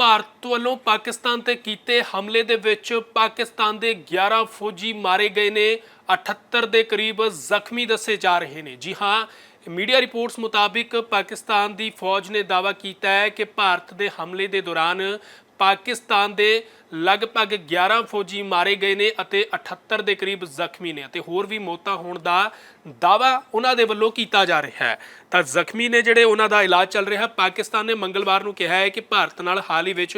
ਭਾਰਤ ਵੱਲੋਂ ਪਾਕਿਸਤਾਨ ਤੇ ਕੀਤੇ ਹਮਲੇ ਦੇ ਵਿੱਚ ਪਾਕਿਸਤਾਨ ਦੇ 11 ਫੌਜੀ ਮਾਰੇ ਗਏ ਨੇ। 78 ਦੇ ਕਰੀਬ ਜ਼ਖਮੀ ਦੱਸੇ ਜਾ ਰਹੇ ਨੇ। ਜੀ ਹਾਂ, ਮੀਡੀਆ ਰਿਪੋਰਟਸ ਮੁਤਾਬਿਕ ਪਾਕਿਸਤਾਨ ਦੀ ਫੌਜ ਨੇ ਦਾਅਵਾ ਕੀਤਾ ਹੈ ਕਿ ਭਾਰਤ ਦੇ ਹਮਲੇ ਦੇ ਦੌਰਾਨ ਪਾਕਿਸਤਾਨ ਦੇ ਲਗਭਗ 11 ਫੌਜੀ ਮਾਰੇ ਗਏ ਨੇ ਅਤੇ 78 ਦੇ ਕਰੀਬ ਜ਼ਖਮੀ ਨੇ ਅਤੇ ਹੋਰ ਵੀ ਮੌਤਾਂ ਹੋਣ ਦਾ ਦਾਵਾ ਉਹਨਾਂ ਦੇ ਵੱਲੋਂ ਕੀਤਾ ਜਾ ਰਿਹਾ ਹੈ। ਤਾਂ ਜ਼ਖਮੀ ਨੇ ਜਿਹੜੇ ਉਹਨਾਂ ਦਾ ਇਲਾਜ ਚੱਲ ਰਿਹਾ, ਪਾਕਿਸਤਾਨ ਨੇ ਮੰਗਲਵਾਰ ਨੂੰ ਕਿਹਾ ਹੈ ਕਿ ਭਾਰਤ ਨਾਲ ਹਾਲ ਹੀ ਵਿੱਚ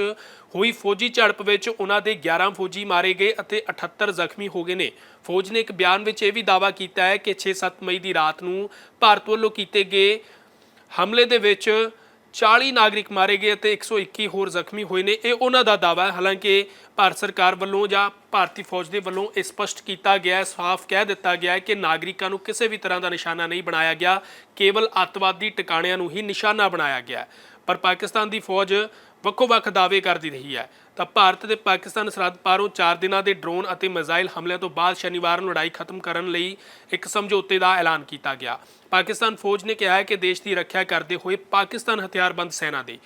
ਹੋਈ ਫੌਜੀ ਝੜਪ ਵਿੱਚ ਉਹਨਾਂ ਦੇ 11 ਫੌਜੀ ਮਾਰੇ ਗਏ ਅਤੇ 78 ਜ਼ਖਮੀ ਹੋ ਗਏ ਨੇ। ਫੌਜ ਨੇ ਇੱਕ ਬਿਆਨ ਵਿੱਚ ਇਹ ਵੀ ਦਾਵਾ ਕੀਤਾ ਹੈ ਕਿ 6-7 ਮਈ ਦੀ ਰਾਤ ਨੂੰ ਭਾਰਤ ਵੱਲੋਂ ਕੀਤੇ ਗਏ ਹਮਲੇ ਦੇ ਵਿੱਚ 40 ਨਾਗਰਿਕ ਮਾਰੇ ਗਏ ਅਤੇ 121 ਹੋਰ ਜ਼ਖਮੀ ਹੋਏ ਨੇ। ਇਹ ਉਹਨਾਂ ਦਾ ਦਾਵਾ ਹੈ। ਹਾਲਾਂਕਿ ਭਾਰਤ ਸਰਕਾਰ ਵੱਲੋਂ ਜਾਂ ਭਾਰਤੀ ਫੌਜ ਦੇ ਵੱਲੋਂ ਇਹ ਸਪਸ਼ਟ ਕੀਤਾ ਗਿਆ ਹੈ, ਸਾਫ਼ ਕਹਿ ਦਿੱਤਾ ਗਿਆ ਹੈ ਕਿ ਨਾਗਰਿਕਾਂ ਨੂੰ ਕਿਸੇ ਵੀ ਤਰ੍ਹਾਂ ਦਾ ਨਿਸ਼ਾਨਾ ਨਹੀਂ ਬਣਾਇਆ ਗਿਆ। ਕੇਵਲ ਅੱਤਵਾਦੀ ਟਿਕਾਣਿਆਂ ਨੂੰ ਹੀ ਨਿਸ਼ਾਨਾ ਬਣਾਇਆ ਗਿਆ ਪਰ ਪਾਕਿਸਤਾਨ ਦੀ ਫੌਜ ਵੱਖੋ-ਵੱਖ ਦਾਅਵੇ ਕਰਦੀ ਰਹੀ ਹੈ। ਤਾਂ ਭਾਰਤ ਤੇ ਪਾਕਿਸਤਾਨ ਸਰਹੱਦ ਪਾਰੋਂ 4 ਦਿਨਾਂ ਦੇ ਡਰੋਨ ਅਤੇ ਮਿਜ਼ਾਈਲ ਹਮਲਿਆਂ ਤੋਂ ਬਾਅਦ ਸ਼ਨੀਵਾਰ ਨੂੰ ਲੜਾਈ ਖਤਮ ਕਰਨ ਲਈ ਇੱਕ ਸਮਝੌਤੇ ਦਾ ਐਲਾਨ ਕੀਤਾ ਗਿਆ। ਪਾਕਿਸਤਾਨ ਫੌਜ ਨੇ ਕਿਹਾ ਹੈ ਕਿ ਦੇਸ਼ ਦੀ ਰੱਖਿਆ ਕਰਦੇ ਹੋਏ ਪਾਕਿਸਤਾਨ ਹਥਿਆਰਬੰਦ ਸੈਨਾ ਦੇ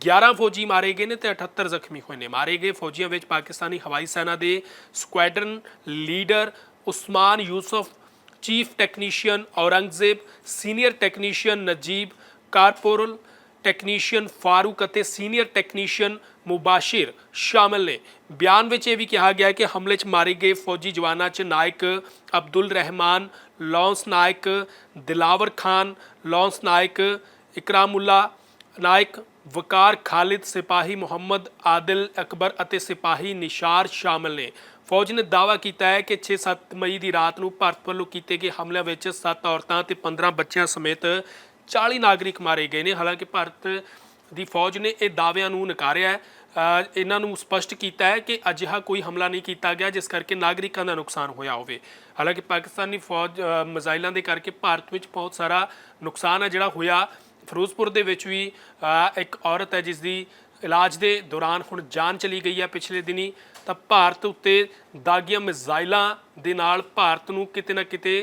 11 ਫੌਜੀ ਮਾਰੇ ਗਏ ਨੇ ਤੇ 78 ਜ਼ਖਮੀ ਹੋਏ ਨੇ। ਮਾਰੇ ਗਏ ਫੌਜੀਆਂ ਵਿੱਚ ਪਾਕਿਸਤਾਨੀ ਹਵਾਈ ਸੈਨਾ ਦੇ squadron leader Usman Yusuf, chief technician Aurangzeb, senior technician Najib, corporal technician Farooq ਅਤੇ ਸੀਨੀਅਰ ਟੈਕਨੀਸ਼ੀਅਨ ਮੁਬਾਸ਼ਿਰ ਸ਼ਾਮਲ ਨੇ। ਬਿਆਨ ਵਿੱਚ ਇਹ ਵੀ ਕਿਹਾ ਗਿਆ ਕਿ ਹਮਲੇ 'ਚ ਮਾਰੇ ਗਏ ਫੌਜੀ ਜਵਾਨਾਂ 'ਚ ਨਾਇਕ ਅਬਦੁਲ ਰਹਿਮਾਨ ਲੌਂਸ ਨਾਇਕ ਦਿਲਾਵਰ ਖਾਨ ਲੌਂਸ ਨਾਇਕ ਇਕਰਾਮੁੱਲਾ, ਨਾਇਕ ਵਕਾਰ ਖਾਲਿਦ, ਸਿਪਾਹੀ ਮੁਹੰਮਦ ਆਦਿਲ ਅਕਬਰ ਅਤੇ ਸਿਪਾਹੀ ਨਿਸ਼ਾਰ ਸ਼ਾਮਲ ਨੇ। ਫੌਜ ਨੇ ਦਾਅਵਾ ਕੀਤਾ ਹੈ ਕਿ 6-7 ਮਈ ਦੀ ਰਾਤ ਨੂੰ ਭਾਰਤ ਵੱਲੋਂ ਕੀਤੇ ਗਏ ਹਮਲਿਆਂ ਵਿੱਚ 7 ਔਰਤਾਂ ਤੇ 15 ਬੱਚਿਆਂ ਸਮੇਤ 40 ਨਾਗਰਿਕ ਮਾਰੇ ਗਏ ਨੇ। ਹਾਲਾਂਕਿ ਭਾਰਤ ਦੀ ਫੌਜ ਨੇ ਇਹ ਦਾਅਵਿਆਂ ਨੂੰ ਨਕਾਰਿਆ ਹੈ। ਇਹਨਾਂ ਨੂੰ ਸਪਸ਼ਟ ਕੀਤਾ ਹੈ ਕਿ ਅਜਿਹਾ ਕੋਈ ਹਮਲਾ ਨਹੀਂ ਕੀਤਾ ਗਿਆ ਜਿਸ ਕਰਕੇ ਨਾਗਰਿਕਾਂ ਦਾ ਨੁਕਸਾਨ ਹੋਇਆ ਹੋਵੇ। ਹਾਲਾਂਕਿ ਪਾਕਿਸਤਾਨੀ ਫੌਜ ਅ, ਮਿਜ਼ਾਈਲਾਂ ਦੇ ਕਰਕੇ ਭਾਰਤ ਵਿੱਚ ਬਹੁਤ ਸਾਰਾ ਨੁਕਸਾਨ ਹੈ ਜਿਹੜਾ ਹੋਇਆ। ਫਿਰੋਜ਼ਪੁਰ ਦੇ ਵਿੱਚ ਵੀ ਇੱਕ ਔਰਤ ਹੈ ਜਿਸ ਦੀ ਇਲਾਜ ਦੇ ਦੌਰਾਨ ਹੁਣ ਜਾਨ ਚਲੀ ਗਈ ਹੈ ਪਿਛਲੇ ਦਿਨੀ। ਤਾਂ ਭਾਰਤ ਉੱਤੇ ਦਾਗੀਆਂ ਮਿਜ਼ਾਈਲਾਂ ਦੇ ਨਾਲ ਭਾਰਤ ਨੂੰ ਕਿਤੇ ਨਾ ਕਿਤੇ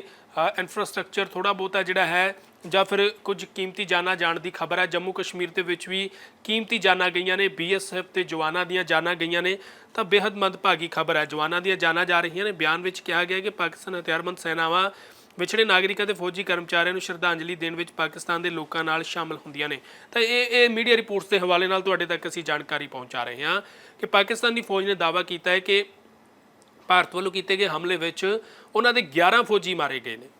ਇਨਫਰਾਸਟ੍ਰਕਚਰ ਥੋੜਾ ਬਹੁਤਾ ਜਿਹੜਾ ਹੈ ਜਾਂ ਫਿਰ ਕੁਝ ਕੀਮਤੀ ਜਾਨਾਂ ਜਾਣ ਦੀ ਖਬਰ ਹੈ। ਜੰਮੂ ਕਸ਼ਮੀਰ ਦੇ ਵਿੱਚ ਵੀ ਕੀਮਤੀ ਜਾਨਾਂ ਗਈਆਂ ਨੇ। ਬੀਐਸਐਫ ਤੇ ਜਵਾਨਾਂ ਦੀਆਂ ਜਾਨਾਂ ਗਈਆਂ ਨੇ। ਤਾਂ ਬੇहद ਮੰਦਭਾਗੀ ਖਬਰ ਹੈ। ਜਵਾਨਾਂ ਦੀਆਂ ਜਾਨਾਂ ਜਾ ਰਹੀਆਂ ਨੇ। ਬਿਆਨ ਵਿੱਚ ਕਿਹਾ ਗਿਆ ਕਿ ਪਾਕਿਸਤਾਨ ਹਥਿਆਰਬੰਦ ਸੈਨਾਵਾਂ, ਵਿਛੜੇ ਨਾਗਰਿਕਾਂ ਤੇ ਫੌਜੀ ਕਰਮਚਾਰੀਆਂ ਨੂੰ ਸ਼ਰਧਾਂਜਲੀ ਦੇਣ ਵਿੱਚ ਪਾਕਿਸਤਾਨ ਦੇ ਲੋਕਾਂ ਨਾਲ ਸ਼ਾਮਲ ਹੁੰਦੀਆਂ ਨੇ। ਤਾਂ ਇਹ ਇਹ ਮੀਡੀਆ ਰਿਪੋਰਟਸ ਦੇ ਹਵਾਲੇ ਨਾਲ ਤੁਹਾਡੇ ਤੱਕ ਅਸੀਂ ਜਾਣਕਾਰੀ ਪਹੁੰਚਾ ਰਹੇ ਹਾਂ ਕਿ ਪਾਕਿਸਤਾਨੀ ਫੌਜ ਨੇ ਦਾਅਵਾ ਕੀਤਾ ਹੈ ਕਿ ਭਾਰਤ ਵੱਲੋਂ ਕੀਤੇ ਗਏ ਹਮਲੇ ਵਿੱਚ ਉਹਨਾਂ ਦੇ 11 ਫੌਜੀ ਮਾਰੇ ਗਏ ਨੇ।